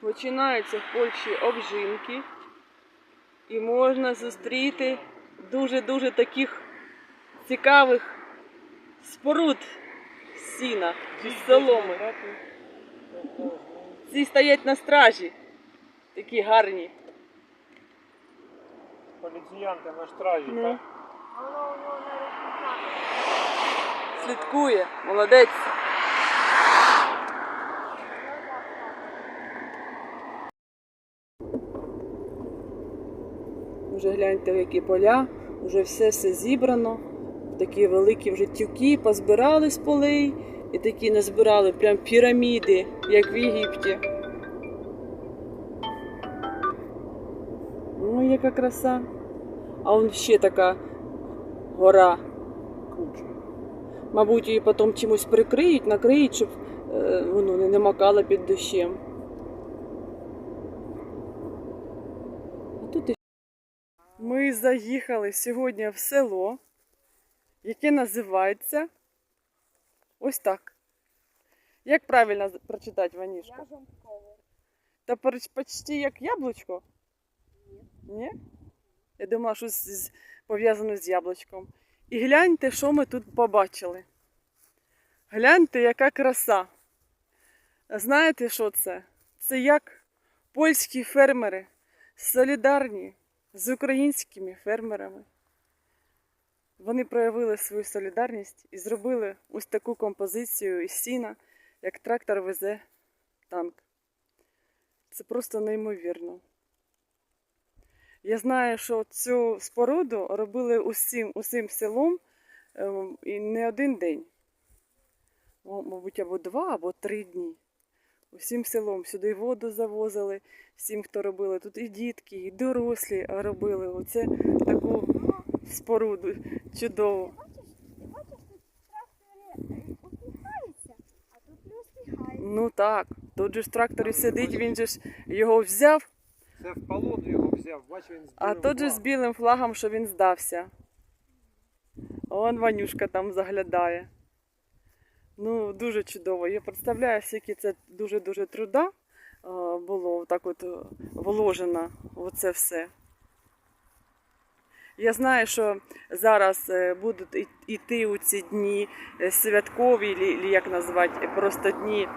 Починаються в Польщі обжинки. І можна зустріти дуже-дуже таких цікавих споруд з сіна, з соломи. Ці стоять на стражі. Такі гарні. Поліціянти на стражі, Ну. так? Слідкує, молодець. Вже гляньте, які поля, вже все все зібрано. Такі великі вже тюки позбирали з полей і такі назбирали прям піраміди, як в Єгипті. Ну, яка краса. А он ще така гора. Мабуть, її потім чимось прикриють, накриють, щоб е, воно не намокало під дощем. А тут і... Ми заїхали сьогодні в село, яке називається ось так. Як правильно прочитати Ванішка? Та поч- почти як яблучко? Ні. Я думала, що з- з- пов'язано з яблучком. І гляньте, що ми тут побачили. Гляньте, яка краса. Знаєте, що це? Це як польські фермери солідарні з українськими фермерами. Вони проявили свою солідарність і зробили ось таку композицію із сіна, як трактор везе танк. Це просто неймовірно. Я знаю, що цю споруду робили усім, усім селом ем, і не один день. Мабуть, або два, або три дні. Усім селом сюди воду завозили, всім, хто робили. Тут і дітки, і дорослі робили. Оце таку споруду чудову. Усміхаються. Ну так, тут же ж в тракторі сидить, він же ж його взяв, Це в полоду його взяв, бачу він з а тут же з білим флагом, що він здався. Он Ванюшка там заглядає. Ну, дуже чудово. Я представляю, скільки це дуже-дуже труда е, було так от е, вложено в це все. Я знаю, що зараз е, будуть іти у ці дні святкові, як назвати, просто дні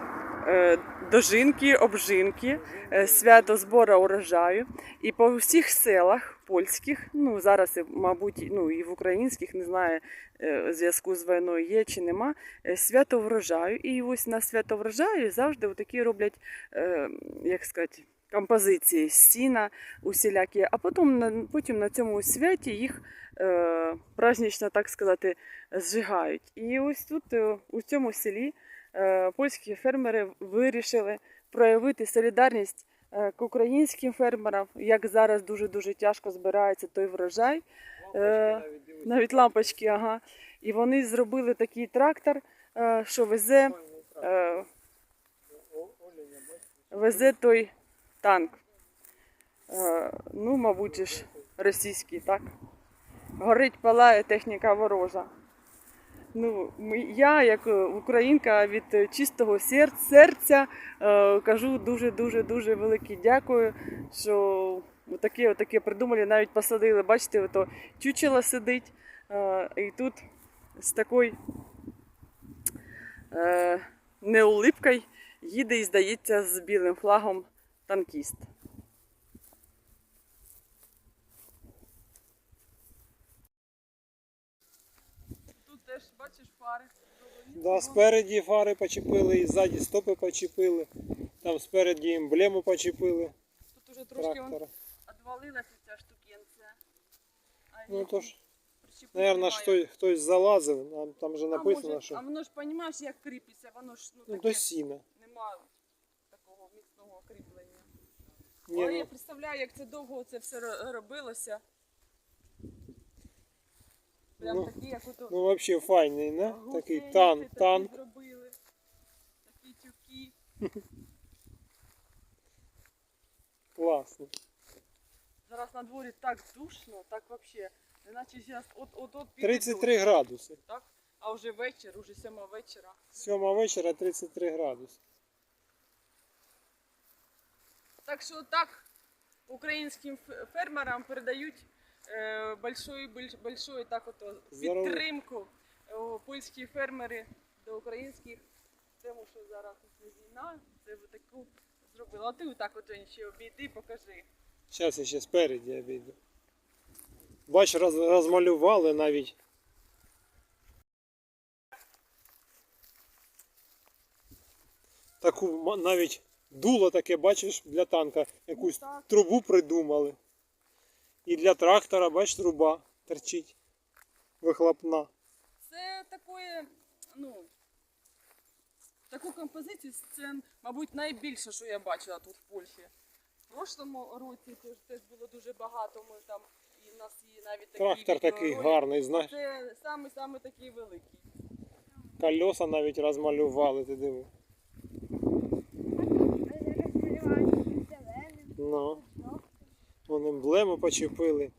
дожинки, обжинки, свято збору урожаю. І по всіх селах польських, ну зараз, мабуть, ну і в українських, не знаю, в зв'язку з війною є чи нема, е, свято врожаю. І ось на свято врожаю завжди такі роблять, е, як сказати, композиції з сіна усілякі, а потім потім на цьому святі їх е, празднично, так сказати, зжигають. І ось тут, е, у цьому селі, е, польські фермери вирішили проявити солідарність е, к українським фермерам, як зараз дуже-дуже тяжко збирається той врожай. Е, навіть лампочки, ага. І вони зробили такий трактор, е, що везе, е, везе той танк. Е, Ну, мабуть, ж російський, так? Горить палає техніка ворожа. Ну, я, як українка від чистого серця, кажу дуже-дуже дуже велике дякую, що отаке, отаке придумали, навіть посадили. Бачите, ото чучело сидить, е, і тут з такою е, неулипкою їде і здається з білим флагом танкіст. Тут теж бачиш фари. Да, спереді фари почепили і ззаді стопи почепили. Там спереді емблему почепили Тут уже трошки трактора. Відвалилася ця штукенця. А Ну її то ж, прищепити наверное, немає. хтось, хтось залазив, там, там же А написано, може, що А воно ж розумієш, як кріпиться, воно ж ну, ну, таке, до сіна. немає такого міцного кріплення. Ні, Але я ну, представляю, як це довго це все ро- робилося. Прям Ну, такі, як ото ну взагалі файний, не? гусениці Такий такі танк, танк. зробили. Такі тюки. Класно. Зараз на дворі так душно, так взагалі. Неначе зараз от от от 33 градуси. Так? А вже вечір, уже сьома вечора. Сьома вечора 33 градуси. Так що так українським фермерам передають е, большую, больш- большую так ото Здорово. підтримку е, польські фермери до українських. Тому що зараз війна, це таку зробила. А ти отак от ще обійди, покажи. Зараз я ще спереді обійду. Бач, роз, розмалювали навіть. Таку навіть дуло таке, бачиш, для танка. Якусь Ну, так. трубу придумали. І для трактора, бач, труба торчить. Вихлопна. Це такої, ну, таку композицію, це, мабуть, найбільше, що я бачила тут в Польщі. В прошлому році теж, теж було дуже багато. Ми там і в нас є навіть такі Трактор такий гарний, знаєш. Це саме саме такий великий. Колеса навіть розмалювали, ти диви. Ну, вон емблему почепили.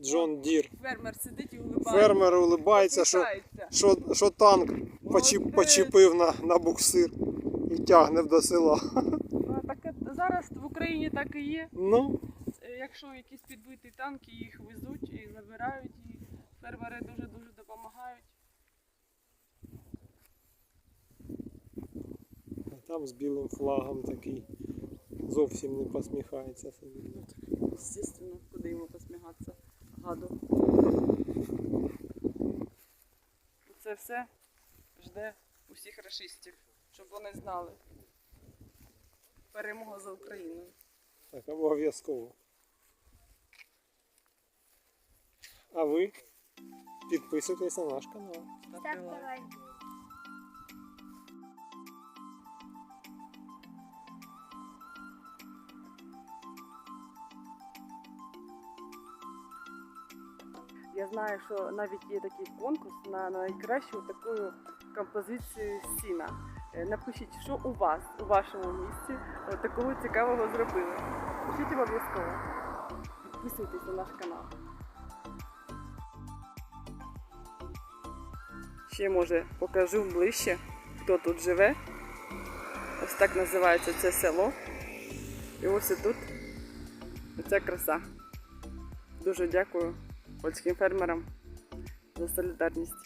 Джон Дір. Фермер сидить і улибається. Фермер улибається, що, посміхається. що, що танк почіп, Молодець. почепив на, на буксир і тягне до села. Зараз в Україні так і є. Ну, Е, Якщо якісь підбиті танки, їх везуть і забирають, і фермери дуже-дуже допомагають. а там з білим флагом такий зовсім не посміхається собі. Ну так, звісно, куди йому посміхатися, гаду. Це все жде усіх расистів, щоб вони знали. Перемога за Україною. Так, обов'язково. А ви підписуйтесь на наш канал. Ставте лайк. Я знаю, що навіть є такий конкурс на найкращу таку композицію сіна. Е, Напишіть, що у вас у вашому місті такого цікавого зробили. Пишіть обов'язково. Підписуйтесь на наш канал. Ще може покажу ближче, хто тут живе. Ось так називається це село. І ось тут ця краса. Дуже дякую польським фермерам за солідарність.